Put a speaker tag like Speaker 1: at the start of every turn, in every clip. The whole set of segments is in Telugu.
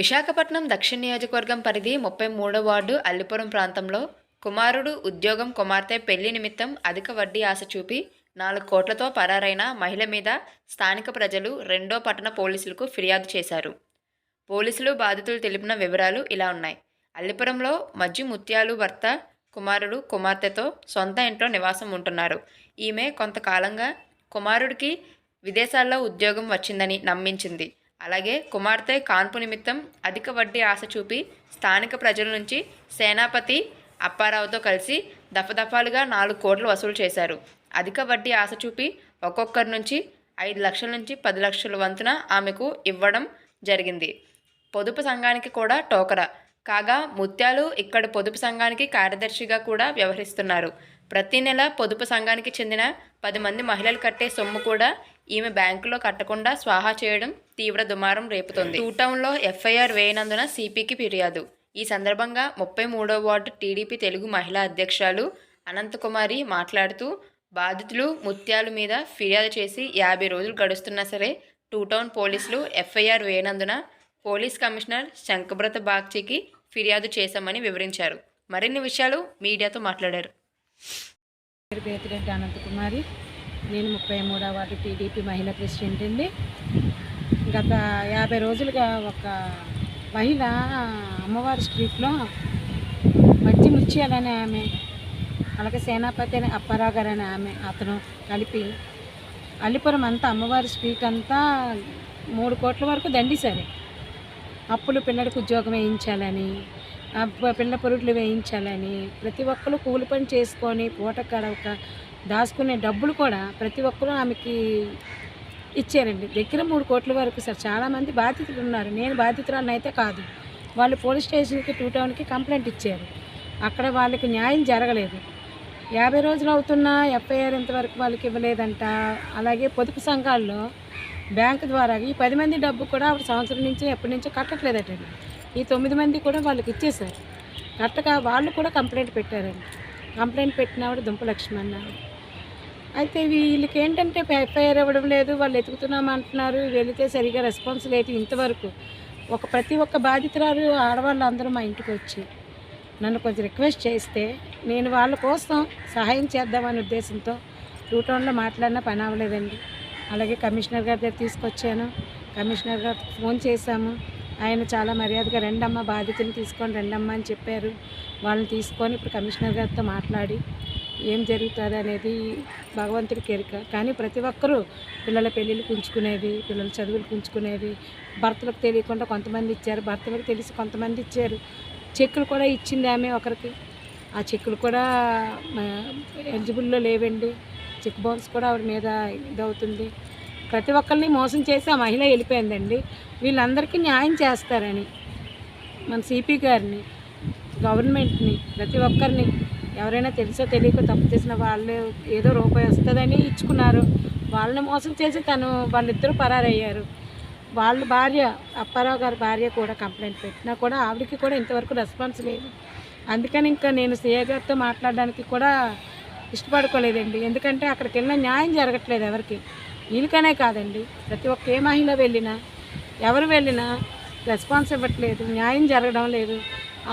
Speaker 1: విశాఖపట్నం దక్షిణ నియోజకవర్గం పరిధి ముప్పై మూడో వార్డు అల్లిపురం ప్రాంతంలో కుమారుడు ఉద్యోగం కుమార్తె పెళ్ళి నిమిత్తం అధిక వడ్డీ ఆశ చూపి నాలుగు కోట్లతో పరారైన మహిళ మీద స్థానిక ప్రజలు రెండో పట్టణ పోలీసులకు ఫిర్యాదు చేశారు. పోలీసులు బాధితులు తెలిపిన వివరాలు ఇలా ఉన్నాయి. అల్లిపురంలో మజ్జి ముత్యాలు భర్త కుమారుడు కుమార్తెతో సొంత ఇంట్లో నివాసం ఉంటున్నారు. ఈమె కొంతకాలంగా కుమారుడికి విదేశాల్లో ఉద్యోగం వచ్చిందని నమ్మించింది. అలాగే కుమార్తె కాన్పు నిమిత్తం అధిక వడ్డీ ఆశ చూపి స్థానిక ప్రజల నుంచి సేనాపతి అప్పారావుతో కలిసి దఫదఫాలుగా నాలుగు కోట్లు వసూలు చేశారు. అధిక వడ్డీ ఆశ చూపి ఒక్కొక్కరి నుంచి ఐదు లక్షల నుంచి పది లక్షల వంతున ఆమెకు ఇవ్వడం జరిగింది. పొదుపు సంఘానికి కూడా టోకరా. కాగా ముత్యాలు ఇక్కడ పొదుపు సంఘానికి కార్యదర్శిగా కూడా వ్యవహరిస్తున్నారు. ప్రతి నెల పొదుపు సంఘానికి చెందిన పది మంది మహిళలు కట్టే సొమ్ము కూడా ఈమె బ్యాంకులో కట్టకుండా స్వాహా చేయడం తీవ్ర దుమారం రేపుతోంది. టూ టౌన్లో ఎఫ్ఐఆర్ వేయనందున సిపికి ఫిర్యాదు. ఈ సందర్భంగా ముప్పై మూడో వార్డు టీడీపీ తెలుగు మహిళా అధ్యక్షురాలు అనంతకుమారి మాట్లాడుతూ బాధితులు ముత్యాలు మీద ఫిర్యాదు చేసి యాభై రోజులు గడుస్తున్నా సరే టూ టౌన్ పోలీసులు ఎఫ్ఐఆర్ వేయనందున పోలీస్ కమిషనర్ శంకబ్రత బాగ్చికి ఫిర్యాదు చేశామని వివరించారు. మరిన్ని విషయాలు మీడియాతో మాట్లాడారు.
Speaker 2: పేరు అనంతకుమారి. నేను ముప్పై మూడవ వార్డు టీడీపీ మహిళా ప్రెసిడెంట్ అండి. గత యాభై రోజులుగా ఒక మహిళ అమ్మవారి స్ట్రీట్లో మధ్య ముత్యాలనే ఆమె అలాగే సేనాపతి అనే అప్పారావు గారు అనే ఆమె అతను కలిపి అల్లిపురం అంతా అమ్మవారి స్ట్రీట్ అంతా మూడు కోట్ల వరకు దండిశారు. అప్పులు పిల్లడికి ఉద్యోగం వేయించాలని పిల్ల పొరుట్లు వేయించాలని ప్రతి ఒక్కరు కూలి పని చేసుకొని పూట కడవక దాచుకునే డబ్బులు కూడా ప్రతి ఒక్కరూ ఆమెకి ఇచ్చారండి. దగ్గర మూడు కోట్ల వరకు సార్. చాలామంది బాధితులు ఉన్నారు. నేను బాధితురాలను అయితే కాదు. వాళ్ళు పోలీస్ స్టేషన్కి టూ టౌన్కి కంప్లైంట్ ఇచ్చారు. అక్కడ వాళ్ళకి న్యాయం జరగలేదు. యాభై రోజులు అవుతున్నా ఎఫ్ఐఆర్ ఇంతవరకు వాళ్ళకి ఇవ్వలేదంట. అలాగే పొదుపు సంఘాల్లో బ్యాంకు ద్వారా ఈ పది మంది డబ్బు కూడా ఆవిడ సంవత్సరం నుంచి ఎప్పటి నుంచో కట్టట్లేదటండి ఈ తొమ్మిది మంది కూడా వాళ్ళకి ఇచ్చేశారు. కట్టక వాళ్ళు కూడా కంప్లైంట్ పెట్టారండి. కంప్లైంట్ పెట్టిన ఆవిడ దుంప లక్ష్మణ్ అయితే వీళ్ళకి ఏంటంటే ఎఫ్ఐఆర్ ఇవ్వడం లేదు వాళ్ళు ఎతుకుతున్నాం అంటున్నారు. వెళితే సరిగా రెస్పాన్స్ లేదు ఇంతవరకు. ఒక ప్రతి ఒక్క బాధితురాలు ఆడవాళ్ళు అందరూ మా ఇంటికి వచ్చి నన్ను కొంచెం రిక్వెస్ట్ చేస్తే నేను వాళ్ళ కోసం సహాయం చేద్దామనే ఉద్దేశంతో టూ టౌన్లో మాట్లాడినా పని అవ్వలేదండి. అలాగే కమిషనర్ గారి దగ్గర తీసుకొచ్చాను. కమిషనర్ గారు ఫోన్ చేశాము. ఆయన చాలా మర్యాదగా రెండమ్మ బాధితులు తీసుకొని రెండమ్మ అని చెప్పారు. వాళ్ళని తీసుకొని ఇప్పుడు కమిషనర్ గారితో మాట్లాడి ఏం జరుగుతుంది అనేది భగవంతుడికి ఎరుక కానీ ప్రతి ఒక్కరూ పిల్లల పెళ్ళిళ్ళు కుంచుకునేది పిల్లల చదువులు పుంచుకునేది భర్తలకు తెలియకుండా కొంతమంది ఇచ్చారు భర్తలకు తెలిసి కొంతమంది ఇచ్చారు. చెక్కులు కూడా ఇచ్చింది ఆమె ఒకరికి. ఆ చెక్కులు కూడా ఎలిజిబుల్లో లేవండి. చెక్ బౌన్స్ కూడా ఆవిడ మీద ఇదవుతుంది. ప్రతి ఒక్కరిని మోసం చేసి ఆ మహిళ వెళ్ళిపోయిందండి. వీళ్ళందరికీ న్యాయం చేస్తారని మన సిపి గారిని గవర్నమెంట్ని ప్రతి ఒక్కరిని ఎవరైనా తెలుసో తెలియక తప్పు చేసిన వాళ్ళు ఏదో రూపాయి వస్తుందని ఇచ్చుకున్నారు. వాళ్ళని మోసం చేసి తను వాళ్ళిద్దరూ పరారయ్యారు. వాళ్ళ భార్య అప్పారావు గారి భార్య కూడా కంప్లైంట్ పెట్టినా కూడా ఆవిడకి కూడా ఇంతవరకు రెస్పాన్స్ లేదు. అందుకని ఇంకా నేను సీఏ గారితో మాట్లాడడానికి కూడా ఇష్టపడుకోలేదండి. ఎందుకంటే అక్కడికి వెళ్ళిన న్యాయం జరగట్లేదు ఎవరికి. వీళ్ళకనే కాదండి. ప్రతి ఒక్క ఏ మహిళ వెళ్ళినా ఎవరు వెళ్ళినా రెస్పాన్స్ ఇవ్వట్లేదు న్యాయం జరగడం లేదు.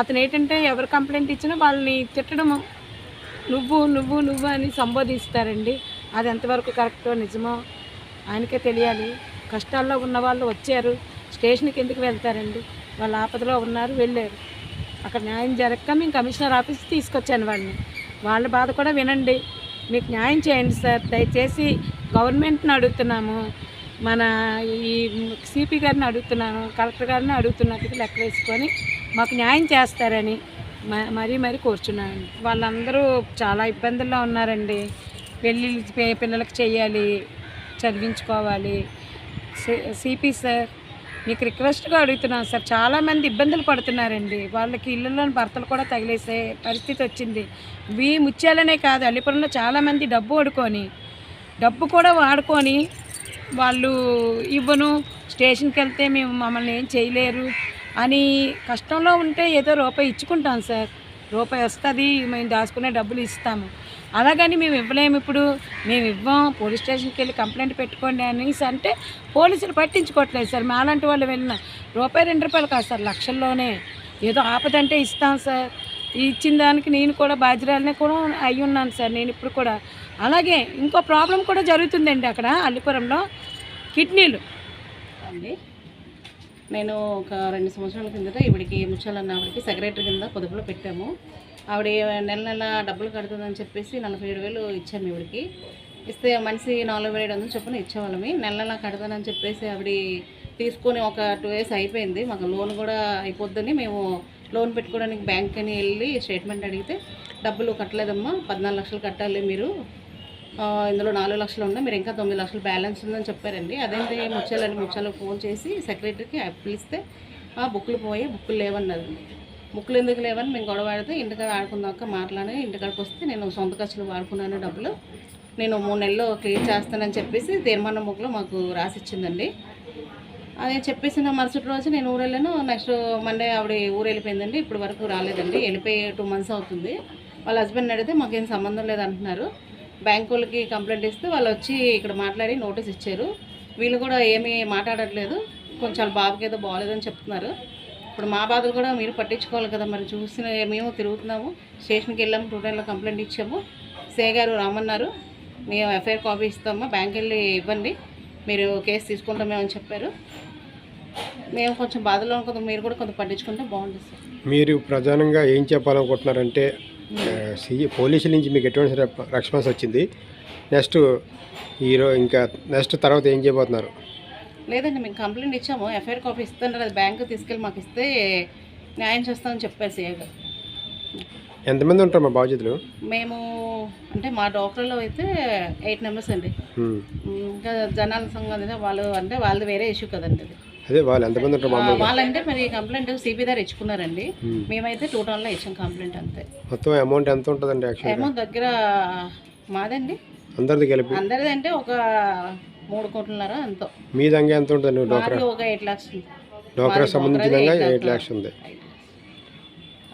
Speaker 2: అతను ఏంటంటే ఎవరు కంప్లైంట్ ఇచ్చినా వాళ్ళని తిట్టడము నువ్వు నువ్వు నువ్వు అని సంబోధిస్తారండి. అది ఎంతవరకు కరెక్టో నిజమో ఆయనకే తెలియాలి. కష్టాల్లో ఉన్న వాళ్ళు వచ్చారు. స్టేషన్కి ఎందుకు వెళ్తారండి? వాళ్ళు ఆపదలో ఉన్నారు వెళ్ళారు. అక్కడ న్యాయం జరగక మేము కమిషనర్ ఆఫీస్కి తీసుకొచ్చాను వాళ్ళని. వాళ్ళ బాధ కూడా వినండి. మీకు న్యాయం చేయండి సార్. దయచేసి గవర్నమెంట్ని అడుగుతున్నాము. మన ఈ సిపి గారిని అడుగుతున్నాను కలెక్టర్ గారిని అడుగుతున్నట్టుగా లెక్క వేసుకొని మాకు న్యాయం చేస్తారని. మరీ మరీ కూర్చున్నాను. వాళ్ళందరూ చాలా ఇబ్బందుల్లో ఉన్నారండి. పెళ్ళి పిల్లలకు చేయాలి చదివించుకోవాలి. సిపి సార్ మీకు రిక్వెస్ట్గా అడుగుతున్నాను సార్. చాలామంది ఇబ్బందులు పడుతున్నారండి. వాళ్ళకి ఇళ్ళలోని భర్తలు కూడా తగిలేసే పరిస్థితి వచ్చింది. వీ ముత్యాలనే కాదు అల్లిపురంలో చాలామంది డబ్బు వాడుకొని డబ్బు కూడా వాడుకొని వాళ్ళు ఇవ్వను. స్టేషన్కి వెళ్తే మేము మమ్మల్ని ఏం చేయలేరు. అని కష్టంలో ఉంటే ఏదో రూపాయి ఇచ్చుకుంటాం సార్. రూపాయి వస్తుంది మేము దాచుకునే డబ్బులు ఇస్తాము. అలాగని మేము ఇవ్వలేము ఇప్పుడు. మేము ఇవ్వం పోలీస్ స్టేషన్కి వెళ్ళి కంప్లైంట్ పెట్టుకోండి అనేసి అంటే పోలీసులు పట్టించుకోవట్లేదు సార్. మాలాంటి వాళ్ళు వెళ్ళిన రూపాయి రెండు రూపాయలు కాదు సార్ లక్షల్లోనే. ఏదో ఆపదంటే ఇస్తాం సార్. ఇచ్చిన దానికి నేను కూడా బాధ్యురాలనే కూడా అయి ఉన్నాను సార్ నేను ఇప్పుడు కూడా. అలాగే ఇంకో ప్రాబ్లం కూడా జరుగుతుందండి అక్కడ అల్లిపురంలో. కిడ్నీలు.
Speaker 3: అండి నేను ఒక రెండు సంవత్సరాల కిందట ఇవిడికి ముచ్చాలన్న ఆవిడకి సెక్రటరీ కింద పొదుపులో పెట్టాము. ఆవిడ నెల నెల డబ్బులు కడుతుందని చెప్పేసి నలభై ఏడు వేలు ఇచ్చాము ఇవిడికి. ఇస్తే మనిషి నాలుగు వేల ఏడు వందలు చొప్పున ఇచ్చేవాళ్ళమి. నెల నెల కడతానని చెప్పేసి ఆవిడ తీసుకొని ఒక టూ ఇయర్స్ అయిపోయింది. మాకు లోన్ కూడా అయిపోద్దని మేము లోన్ పెట్టుకోవడానికి బ్యాంక్ అని వెళ్ళి స్టేట్మెంట్ అడిగితే డబ్బులు కట్టలేదమ్మా పద్నాలుగు లక్షలు కట్టాలి మీరు. ఇందులో నాలుగు లక్షలు ఉన్నాయి. మీరు ఇంకా తొమ్మిది లక్షలు బ్యాలెన్స్ ఉందని చెప్పారండి. అదేంటి ముచ్చాలని ముచ్చాలో ఫోన్ చేసి సెక్రటరీకి పిలిస్తే ఆ బుక్లు పోయి బుక్లు లేవన్నారు. బుక్లు ఎందుకు లేవని మేము గొడవ ఆడితే ఇంటికాడ ఆడుకుందాక మాట్లాడి ఇంటికాడికి వస్తే నేను సొంత ఖర్చులు వాడుకున్నాను డబ్బులు. నేను మూడు నెలలు క్లియర్ చేస్తానని చెప్పేసి తీర్మానం బుక్లో మాకు రాసిచ్చిందండి. అదే చెప్పేసిన మరుసటి రోజు నేను ఊరు వెళ్ళాను నెక్స్ట్ మండే ఆవిడ ఊరు వెళ్ళిపోయిందండి. ఇప్పుడు వరకు రాలేదండి. వెళ్ళిపోయి టూ మంత్స్ అవుతుంది. వాళ్ళ హస్బెండ్ అడిగితే మాకేం సంబంధం లేదంటున్నారు. బ్యాంక్ వాళ్ళకి కంప్లైంట్ ఇస్తే వాళ్ళు వచ్చి ఇక్కడ మాట్లాడి నోటీస్ ఇచ్చారు. వీళ్ళు కూడా ఏమీ మాట్లాడట్లేదు. కొంచెం బాబుకి ఏదో బాగోలేదని చెప్తున్నారు. ఇప్పుడు మా బాధలు కూడా మీరు పట్టించుకోవాలి కదా మరి. చూసిన మేము తిరుగుతున్నాము. స్టేషన్కి వెళ్ళాము టూ టైంలో కంప్లైంట్ ఇచ్చాము. సే గారు రామన్నారు మేము ఎఫ్ఐఆర్ కాపీ ఇస్తామా. బ్యాంక్ వెళ్ళి ఇవ్వండి. మీరు కేసు తీసుకుంటామేమని చెప్పారు. మేము కొంచెం బాధలో కొంత మీరు కూడా కొంత పట్టించుకుంటే బాగుంటుంది సార్.
Speaker 4: మీరు ప్రధానంగా ఏం చెప్పాలనుకుంటున్నారంటే ఆ, సి- పోలీసుల నుంచి మీకు ఎటువంటి రెస్పాన్స్ వచ్చింది? నెక్స్ట్ ఈరో ఇంకా నెక్స్ట్ తర్వాత ఏం చేయబోతున్నారు?
Speaker 3: లేదండి మేము కంప్లైంట్ ఇచ్చాము. ఎఫ్ఐఆర్ కాపీ ఇస్తున్నారు. అది బ్యాంకు తీసుకెళ్ళి మాకు ఇస్తే న్యాయం చేస్తామని చెప్పారు సీఏ గారు
Speaker 4: ఎంతమంది ఉంటారు మా బాధ్యతలు?
Speaker 3: మేము అంటే మా డాక్టర్లో అయితే ఎయిట్ మెంబర్స్ అండి. ఇంకా జనాల సంఘం వాళ్ళు అంటే వాళ్ళది వేరే ఇష్యూ కదండి అది.
Speaker 4: అదే వాళ్ళు ఎంతమంది ఉంటారు మామూలుగా?
Speaker 3: వాళ్ళంటే మరి కంప్లైంట్ సిపి దగ్గర ఇచ్చుకున్నారండి. మేమైతే టూ టౌన్లో ఇచ్చాం కంప్లైంట్ అంతే.
Speaker 4: మొత్తం అమౌంట్ ఎంత ఉంటుందండి యాక్చువల్గా
Speaker 3: ఏమో దగ్గర మాదండి.
Speaker 4: అందరిది కలిపి?
Speaker 3: అందరిది అంటే ఒక మూడు కోట్లన్నర ఎంతో.
Speaker 4: మీ దంగా ఎంత ఉంటుంది డోక్రా
Speaker 3: మాది ఒక ఎయిట్ లాక్స్
Speaker 4: డోక్రా సంబంధించిన. ఎయిట్ ల్యాక్స్ ఉంది.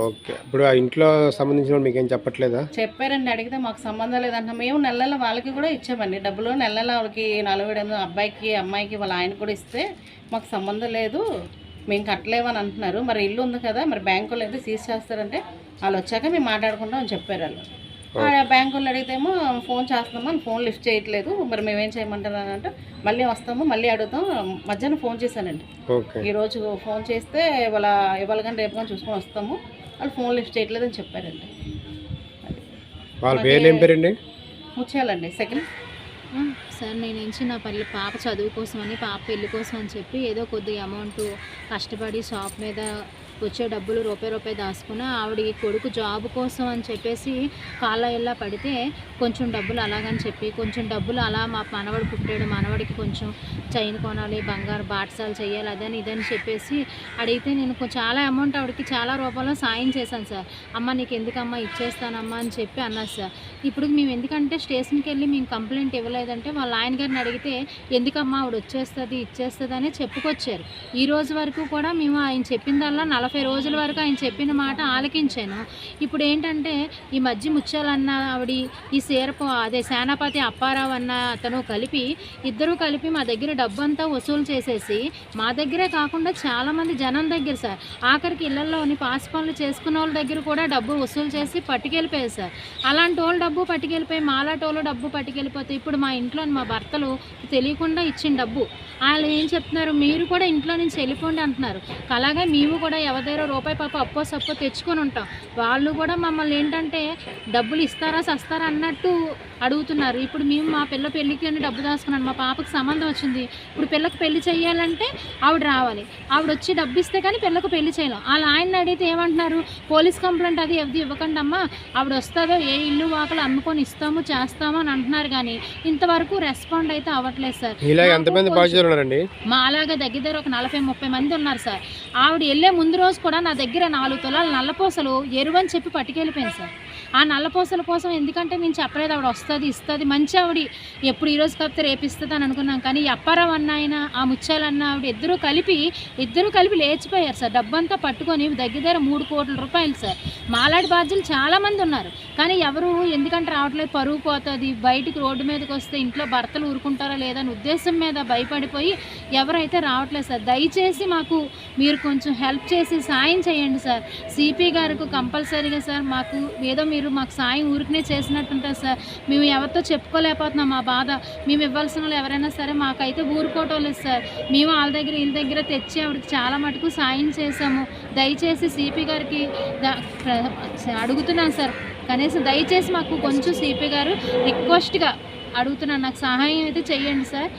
Speaker 4: ఓకే. ఇప్పుడు ఆ ఇంట్లో సంబంధించిన మీకు ఏం చెప్పట్లేదా?
Speaker 3: చెప్పారండి. అడిగితే మాకు సంబంధం లేదంట మేము నెల నెల వాళ్ళకి కూడా ఇచ్చామండి. డబ్బులు నెల నెల వాళ్ళకి నలభై ఏడు అబ్బాయికి అమ్మాయికి వాళ్ళ ఆయన కూడా ఇస్తే మాకు సంబంధం లేదు. మేము కట్టలేమని అంటున్నారు. మరి ఇల్లు ఉంది కదా మరి బ్యాంకు వాళ్ళు అయితే సీజ్ చేస్తారంటే వాళ్ళు వచ్చాక మేము మాట్లాడుకుంటాం అని చెప్పారు వాళ్ళు. ఆ బ్యాంకు వాళ్ళు అడిగితేమో ఫోన్ చేస్తున్నాము అని ఫోన్ లిఫ్ట్ చేయట్లేదు. మరి మేమేం చేయమంటారు అని అంటే మళ్ళీ వస్తాము మళ్ళీ అడుగుతాం. మధ్యాహ్నం ఫోన్ చేశానండి. ఈరోజు ఫోన్ చేస్తే వాళ్ళ ఇవాళ కానీ రేపు కానీ చూసుకొని వస్తాము. వాళ్ళు ఫోన్ లిఫ్ట్ చేయట్లేదని చెప్పారండి.
Speaker 4: వాళ్ళ పేర్లు ఏం పేరండి?
Speaker 3: ముచ్చేయాలండి సెకండ్.
Speaker 5: సార్ నేను ఎంచి నా పల్లి పాప చదువు కోసం అని పాప పెళ్ళి కోసం అని చెప్పి ఏదో కొద్దిగా అమౌంట్ కష్టపడి షాప్ మీద వచ్చే డబ్బులు రూపాయి రూపాయి దాచుకుని ఆవిడ ఈ కొడుకు జాబ్ కోసం అని చెప్పేసి కాళ్ళ ఇళ్ళ పడితే కొంచెం డబ్బులు అలాగని చెప్పి కొంచెం డబ్బులు అలా మా మనవడు పుట్టాడు మనవడికి కొంచెం చైన్ కొనాలి బంగారు బాటసాలు చేయాలి అదని ఇదని చెప్పేసి అడిగితే నేను చాలా అమౌంట్ ఆవిడకి చాలా రూపాయలు సాయం చేశాను సార్. అమ్మ నీకు ఎందుకమ్మా ఇచ్చేస్తానమ్మా అని చెప్పి అన్నారు సార్. ఇప్పుడు మేము ఎందుకంటే స్టేషన్కి వెళ్ళి మేము కంప్లైంట్ ఇవ్వలేదంటే వాళ్ళ ఆయన గారిని అడిగితే ఎందుకమ్మా ఆవిడ వచ్చేస్తుంది ఇచ్చేస్తుంది అని చెప్పుకొచ్చారు. ఈ రోజు వరకు కూడా మేము ఆయన చెప్పిందల్లా నలభై రోజుల వరకు ఆయన చెప్పిన మాట ఆలకించాను. ఇప్పుడు ఏంటంటే ఈ మధ్య ముత్యాలన్న ఆవిడ ఈ సీరపు అదే సేనాపతి అప్పారావు అన్న అతను కలిపి ఇద్దరూ కలిపి మా దగ్గర డబ్బు అంతా వసూలు చేసేసి మా దగ్గరే కాకుండా చాలామంది జనం దగ్గర సార్. ఆఖరికి ఇళ్ళలోని పాస్ పనులు చేసుకున్న వాళ్ళ దగ్గర కూడా డబ్బు వసూలు చేసి పట్టుకెళ్ళిపోయారు సార్. అలాంటి వాళ్ళు డబ్బు పట్టుకెళ్ళిపోయి మాలాంటి వాళ్ళు డబ్బు పట్టుకెళ్ళిపోతే ఇప్పుడు మా ఇంట్లో మా భర్తలు తెలియకుండా ఇచ్చిన డబ్బు. వాళ్ళు ఏం చెప్తున్నారు? మీరు కూడా ఇంట్లో నుంచి వెళ్ళిపోండి అంటున్నారు. అలాగే మేము కూడా ఎవరి దగ్గర రూపాయి పాప అప్పో సప్పో తెచ్చుకొని ఉంటాం. వాళ్ళు కూడా మమ్మల్ని ఏంటంటే డబ్బులు ఇస్తారా సస్తారా అన్నట్టు అడుగుతున్నారు. ఇప్పుడు మేము మా పిల్ల పెళ్ళికి అని డబ్బు దాచుకున్నాను మా పాపకి సంబంధం వచ్చింది. ఇప్పుడు పిల్లకి పెళ్ళి చేయాలంటే ఆవిడ రావాలి. ఆవిడ వచ్చి డబ్బు ఇస్తే కానీ పిల్లకు పెళ్ళి చేయలేం. వాళ్ళ ఆయన అడిగితే ఏమంటున్నారు? పోలీస్ కంప్లైంట్ అది అది ఇవ్వకండి అమ్మా ఆవిడ వస్తుందో ఏ ఇల్లు వాకలు అమ్ముకొని ఇస్తాము చేస్తాము అని అంటున్నారు కానీ ఇంతవరకు రెస్పాండ్ అయితే అవ్వట్లేదు సార్. మా అలాగే దగ్గర దగ్గర ఒక నలభై ముప్పై మంది ఉన్నారు సార్. ఆవిడ వెళ్ళే ముందు రోజు కూడా నా దగ్గర నాలుగు తులాలు నల్లపూసలు ఎరువు అని చెప్పి పట్టుకెళ్ళిపోయింది సార్. ఆ నల్లపూసల కోసం ఎందుకంటే నేను చెప్పలేదు ఆవిడ వస్తుంది ఇస్తుంది. మంచి ఆవిడ. ఎప్పుడు ఈరోజు కాకపోతే రేపిస్తుంది అని అనుకున్నాం. కానీ ఈ అప్పారావు అన్న ఆయన ఆ ముత్యాలన్న ఆవిడ ఇద్దరూ కలిపి ఇద్దరూ కలిపి లేచిపోయారు సార్. డబ్బంతా పట్టుకొని దగ్గర దగ్గర మూడు కోట్ల రూపాయలు సార్. మాలాడి బాధ్యులు చాలామంది ఉన్నారు. కానీ ఎవరు ఎందుకంటే రావట్లేదు పరుగు పోతుంది. బయటికి రోడ్డు మీదకి వస్తే ఇంట్లో భర్తలు ఊరుకుంటారా లేదని ఉద్దేశం మీద భయపడిపోయి ఎవరైతే రావట్లేదు సార్. దయచేసి మాకు మీరు కొంచెం హెల్ప్ చేసి సాయం చేయండి సార్. సిపి గారికి కంపల్సరీగా సార్ మాకు ఏదో మీరు మాకు సాయం ఊరికనే చేసినట్టుంటారు సార్. మేము ఎవరితో చెప్పుకోలేకపోతున్నాం మా బాధ. మేము ఇవ్వాల్సిన వాళ్ళు ఎవరైనా సరే మాకైతే ఊరుకోవటం లేదు సార్. మేము వాళ్ళ దగ్గర వీళ్ళ దగ్గర తెచ్చి ఆవిడకి చాలా మటుకు సాయం చేసాము దయచేసి సిపి గారికి అడుగుతున్నాను సార్. కనీసం దయచేసి మాకు కొంచెం సిపి గారు రిక్వెస్ట్గా అడుగుతున్నాను. నాకు సహాయం అయితే చెయ్యండి సార్.